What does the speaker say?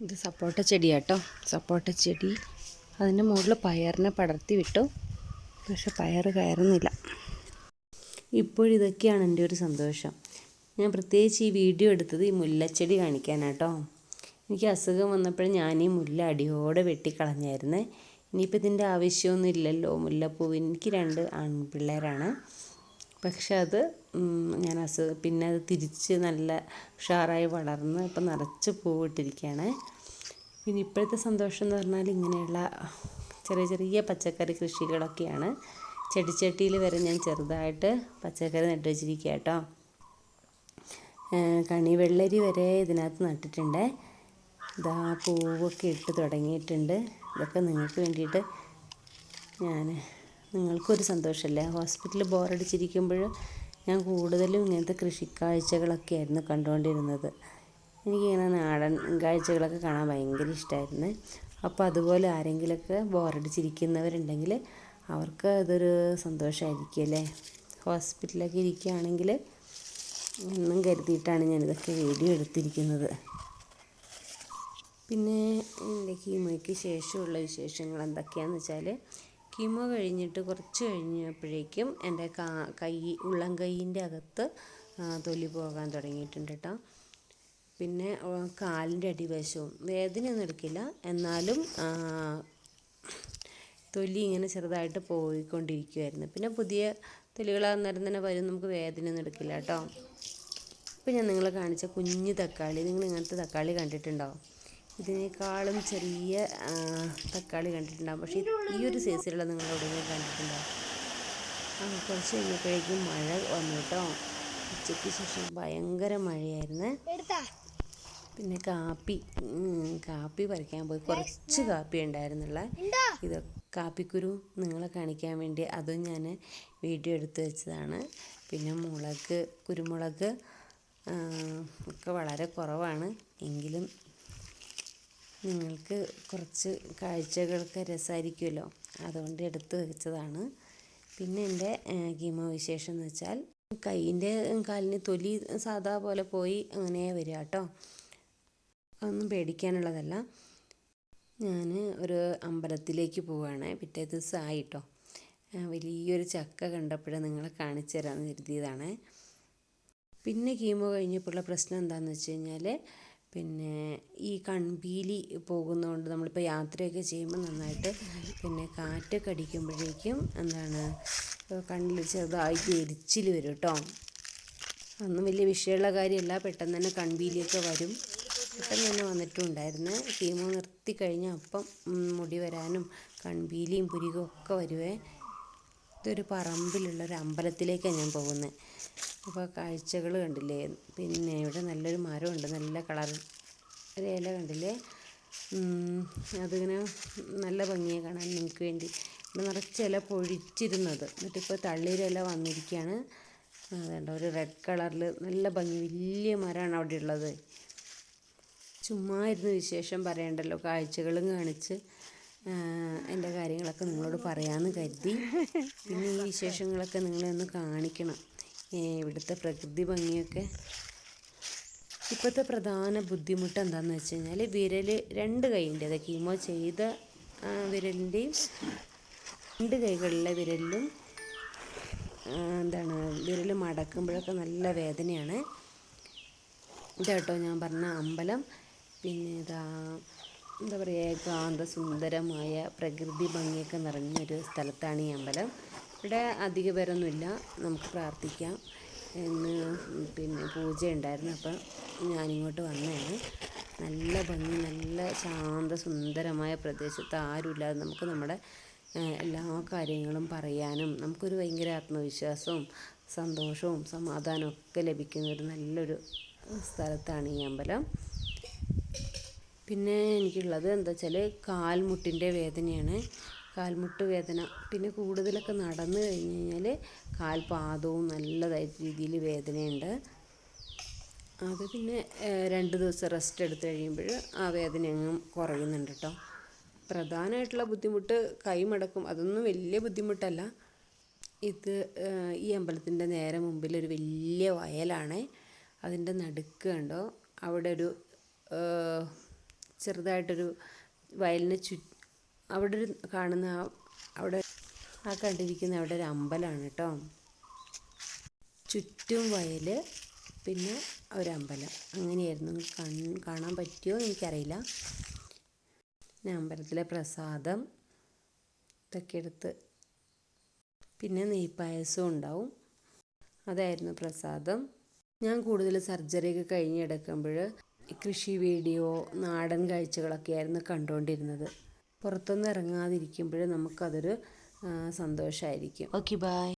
ഇത് സപ്പോട്ട ചെടിയാട്ടോ. സപ്പോട്ട ചെടി. അതിന്റെ മുകളിൽ പയറിനെ പടർത്തി വിട്ടു. പക്ഷെ പയർ കയറുന്നില്ല. ഇപ്പോഴിതൊക്കെയാണ് എന്റെ ഒരു സന്തോഷം. ഞാൻ പ്രത്യേകിച്ച് ഈ വീഡിയോ എടുത്തത് ഈ മുല്ലച്ചെടി കാണിക്കാനാട്ടോ. എനിക്ക് അസുഖം വന്നപ്പോഴും ഞാൻ ഈ മുല്ല അടിയോടെ വെട്ടിക്കളഞ്ഞായിരുന്നേ. ഇനിയിപ്പോൾ ഇതിന്റെ ആവശ്യമൊന്നും ഇല്ലല്ലോ മുല്ലപ്പൂവിന് എനിക്ക് രണ്ട് ആൺപിള്ളേരാണ്. പക്ഷെ അത് ഞാൻ അസു പിന്നെ അത് തിരിച്ച് നല്ല ഉഷാറായി വളർന്ന് ഇപ്പം നിറച്ച് പൂവിട്ടിരിക്കുകയാണ്. പിന്നെ ഇപ്പോഴത്തെ സന്തോഷം എന്ന് പറഞ്ഞാൽ ഇങ്ങനെയുള്ള ചെറിയ ചെറിയ പച്ചക്കറി കൃഷികളൊക്കെയാണ്. ചെടിച്ചട്ടിയിൽ വരെ ഞാൻ ചെറുതായിട്ട് പച്ചക്കറി നട്ടു വെച്ചിരിക്കുക കേട്ടോ. കണി വെള്ളരി വരെ ഇതിനകത്ത് നട്ടിട്ടുണ്ട്. ഇതാ പൂവൊക്കെ ഇട്ട് തുടങ്ങിയിട്ടുണ്ട്. ഇതൊക്കെ നിങ്ങൾക്ക് വേണ്ടിയിട്ട് ഞാൻ നിങ്ങൾക്കൊരു സന്തോഷമല്ലേ? ഹോസ്പിറ്റലിൽ ബോറടിച്ചിരിക്കുമ്പോൾ ഞാൻ കൂടുതലും ഇങ്ങനത്തെ കൃഷിക്കാഴ്ചകളൊക്കെ ആയിരുന്നു കണ്ടുകൊണ്ടിരുന്നത്. എനിക്കിങ്ങനെ നാടൻ കാഴ്ചകളൊക്കെ കാണാൻ ഭയങ്കര ഇഷ്ടമായിരുന്നു. അപ്പോൾ അതുപോലെ ആരെങ്കിലുമൊക്കെ ബോറടിച്ചിരിക്കുന്നവരുണ്ടെങ്കിൽ അവർക്ക് അതൊരു സന്തോഷമായിരിക്കും അല്ലേ? ഹോസ്പിറ്റലൊക്കെ ഇരിക്കുകയാണെങ്കിൽ എന്നും കരുതിയിട്ടാണ് ഞാനിതൊക്കെ വീഡിയോ എടുത്തിരിക്കുന്നത്. പിന്നെ എന്റെ കീമോയ്ക്ക് ശേഷമുള്ള വിശേഷങ്ങൾ? എന്തൊക്കെയാണെന്ന് വെച്ചാൽ കീമോ കഴിഞ്ഞിട്ട് കുറച്ച് കഴിഞ്ഞപ്പോഴേക്കും എന്റെ കാ കൈ ഉള്ളം കൈയിന്റെ അകത്ത് തൊലി പോകാൻ തുടങ്ങിയിട്ടുണ്ട് കേട്ടോ പിന്നെ കാലിന്റെ അടിവശവും വേദനയൊന്നും എടുക്കില്ല. എന്നാലും തൊലി ഇങ്ങനെ ചെറുതായിട്ട് പോയിക്കൊണ്ടിരിക്കുമായിരുന്നു പിന്നെ പുതിയ തൊലികളാകുന്നേരം തന്നെ വരും. നമുക്ക് വേദനയൊന്നും എടുക്കില്ല കേട്ടോ ഇപ്പം ഞാൻ നിങ്ങളെ കാണിച്ച കുഞ്ഞു തക്കാളി. നിങ്ങൾ ഇങ്ങനത്തെ തക്കാളി കണ്ടിട്ടുണ്ടോ? ഇതിനേക്കാളും ചെറിയ തക്കാളി കണ്ടിട്ടുണ്ടാകും പക്ഷേ ഈ ഒരു സൈസിലുള്ള നിങ്ങൾ എവിടെയെങ്കിലും കണ്ടിട്ടുണ്ടാകും ആ കുറച്ച് കഴിഞ്ഞപ്പോഴേക്കും മഴ വന്നു കേട്ടോ ഉച്ചയ്ക്ക് ശേഷം ഭയങ്കര മഴയായിരുന്നേ. പിന്നെ കാപ്പി കാപ്പി പറിക്കാൻ പോയി. കുറച്ച് കാപ്പി ഉണ്ടായിരുന്നുള്ള. ഇത് കാപ്പിക്കുരു നിങ്ങളെ കാണിക്കാൻ വേണ്ടി അതും ഞാൻ വീഡിയോ എടുത്ത് വെച്ചതാണ്. പിന്നെ മുളക് കുരുമുളക് ഒക്കെ വളരെ കുറവാണ്. എങ്കിലും നിങ്ങൾക്ക് കുറച്ച് കാഴ്ചകളൊക്കെ രസമായിരിക്കുമല്ലോ. അതുകൊണ്ട് എടുത്ത് വെച്ചതാണ്. പിന്നെ എന്റെ കീമോ വിശേഷം എന്ന് വെച്ചാൽ കൈയിന്റെ കാലിന് തൊലി സാധാ പോലെ പോയി അങ്ങനെ വരിക കേട്ടോ. അതൊന്നും പേടിക്കാനുള്ളതല്ല. ഞാൻ ഒരു അമ്പലത്തിലേക്ക് പോവുകയാണ്. പിറ്റേ ദിവസം ആയിട്ടോ വലിയൊരു ചക്ക കണ്ടപ്പോഴേ നിങ്ങളെ കാണിച്ചു തരാമെന്ന് കരുതിയതാണ്. പിന്നെ കീമോ കഴിഞ്ഞപ്പോഴുള്ള പ്രശ്നം എന്താണെന്ന് വെച്ച് കഴിഞ്ഞാൽ പിന്നെ ഈ കൺപീലി പോകുന്നതുകൊണ്ട് നമ്മളിപ്പോൾ യാത്രയൊക്കെ ചെയ്യുമ്പോൾ നന്നായിട്ട് പിന്നെ കാറ്റൊക്കെ അടിക്കുമ്പോഴേക്കും എന്താണ് കണ്ണിൽ ചെറുതായി എരിച്ചിൽ വരും കേട്ടോ അതൊന്നും വലിയ വിഷയമുള്ള കാര്യമല്ല പെട്ടെന്ന് തന്നെ കൺപീലിയൊക്കെ വരും. പെട്ടെന്ന് തന്നെ വന്നിട്ടുണ്ടായിരുന്നു. കീമോ നിർത്തി കഴിഞ്ഞാൽ അപ്പം മുടി വരാനും കൺപീലിയും പുരികവും ഒക്കെ വരുവേ. ഇതൊരു പറമ്പിലുള്ള ഒരു അമ്പലത്തിലേക്കാണ് ഞാൻ പോകുന്നത് അപ്പോൾ കാഴ്ചകൾ കണ്ടില്ലേ? പിന്നെ ഇവിടെ നല്ലൊരു മരമുണ്ട്. നല്ല കളർ ഒരു ഇല കണ്ടില്ലേ? അതിങ്ങനെ നല്ല ഭംഗിയെ കാണാൻ നിങ്ങൾക്ക് വേണ്ടി. ഇവിടെ നിറച്ച് ഇല പൊഴിച്ചിരുന്നത്. എന്നിട്ടിപ്പോൾ തളിരില വന്നിരിക്കുകയാണ് അതുകൊണ്ട് ഒരു റെഡ് കളറിൽ നല്ല ഭംഗി. വലിയ മരമാണ് അവിടെ ഉള്ളത് ചുമ്മാ ഇരുന്ന് വിശേഷം പറയണ്ടല്ലോ. കാഴ്ചകളും കാണിച്ച്. എന്റെ കാര്യങ്ങളൊക്കെ നിങ്ങളോട് പറയാമെന്ന് കരുതി. പിന്നെ ഈ വിശേഷങ്ങളൊക്കെ നിങ്ങളെ ഒന്ന് കാണിക്കണം. ഇവിടുത്തെ പ്രകൃതി ഭംഗിയൊക്കെ. ഇപ്പോഴത്തെ പ്രധാന ബുദ്ധിമുട്ട് എന്താണെന്ന് വെച്ച് കഴിഞ്ഞാൽ വിരൽ രണ്ട് കൈയിന്റെ അത് കീമോ ചെയ്ത വിരലിന്റെയും രണ്ട് കൈകളിലെ വിരലിലും എന്താണ് വിരൽ മടക്കുമ്പോഴൊക്കെ നല്ല വേദനയാണ്. ഇതാട്ടോ ഞാൻ പറഞ്ഞ അമ്പലം. പിന്നെ ഇതാ എന്താ പറയുക ഏകാന്ത സുന്ദരമായ പ്രകൃതി ഭംഗിയൊക്കെ നിറഞ്ഞൊരു സ്ഥലത്താണ് ഈ അമ്പലം. ഇവിടെ അധിക പേരൊന്നുമില്ല. നമുക്ക് പ്രാർത്ഥിക്കാം. എന്ന് പിന്നെ പൂജ ഉണ്ടായിരുന്നു അപ്പം ഞാനിങ്ങോട്ട് വന്നതാണ്. നല്ല ഭംഗി നല്ല ശാന്ത സുന്ദരമായ പ്രദേശത്ത് ആരുമില്ലാതെ നമുക്ക് നമ്മുടെ എല്ലാ കാര്യങ്ങളും പറയാനും നമുക്കൊരു ഭയങ്കര ആത്മവിശ്വാസവും സന്തോഷവും സമാധാനവും ഒക്കെ ലഭിക്കുന്ന ഒരു നല്ലൊരു സ്ഥലത്താണ് ഈ അമ്പലം. പിന്നെ എനിക്കുള്ളത് എന്താ വെച്ചാൽ കാൽമുട്ടിന്റെ വേദനയാണ്. കാൽമുട്ട് വേദന. പിന്നെ കൂടുതലൊക്കെ നടന്നു കഴിഞ്ഞ് കഴിഞ്ഞാൽ കാൽപാദവും നല്ലതായ രീതിയിൽ വേദനയുണ്ട്. അത് പിന്നെ രണ്ട് ദിവസം റെസ്റ്റ് എടുത്ത് കഴിയുമ്പോൾ ആ വേദന അങ്ങ് കുറയുന്നുണ്ട് കേട്ടോ പ്രധാനമായിട്ടുള്ള ബുദ്ധിമുട്ട് കൈ മടക്കും. അതൊന്നും വലിയ ബുദ്ധിമുട്ടല്ല. ഇത് ഈ അമ്പലത്തിന്റെ നേരെ മുമ്പിൽ ഒരു വലിയ വയലാണ്. അതിന്റെ നടുക്ക് കണ്ടോ? അവിടെ ഒരു ചെറുതായിട്ടൊരു വയലിന് ചു അവിടെ ഒരു കാണുന്ന അവിടെ ആ കണ്ടിരിക്കുന്ന അവിടെ ഒരു അമ്പലമാണ് കേട്ടോ. ചുറ്റും വയൽ പിന്നെ ഒരമ്പലം അങ്ങനെയായിരുന്നു. കാണാൻ പറ്റിയോ എനിക്കറിയില്ല. പിന്നെ അമ്പലത്തിലെ പ്രസാദം ഇതൊക്കെ എടുത്ത് പിന്നെ നെയ്പ്പായസവും ഉണ്ടാവും. അതായിരുന്നു പ്രസാദം. ഞാൻ കൂടുതൽ സർജറിയൊക്കെ കഴിഞ്ഞ് കിടക്കുമ്പോൾ കൃഷി വീഡിയോ നാടൻ കാഴ്ചകളൊക്കെ ആയിരുന്നു കണ്ടുകൊണ്ടിരുന്നത് പുറത്തൊന്നും ഇറങ്ങാതിരിക്കുമ്പോൾ നമുക്കതൊരു സന്തോഷമായിരിക്കും ഓക്കെ bye.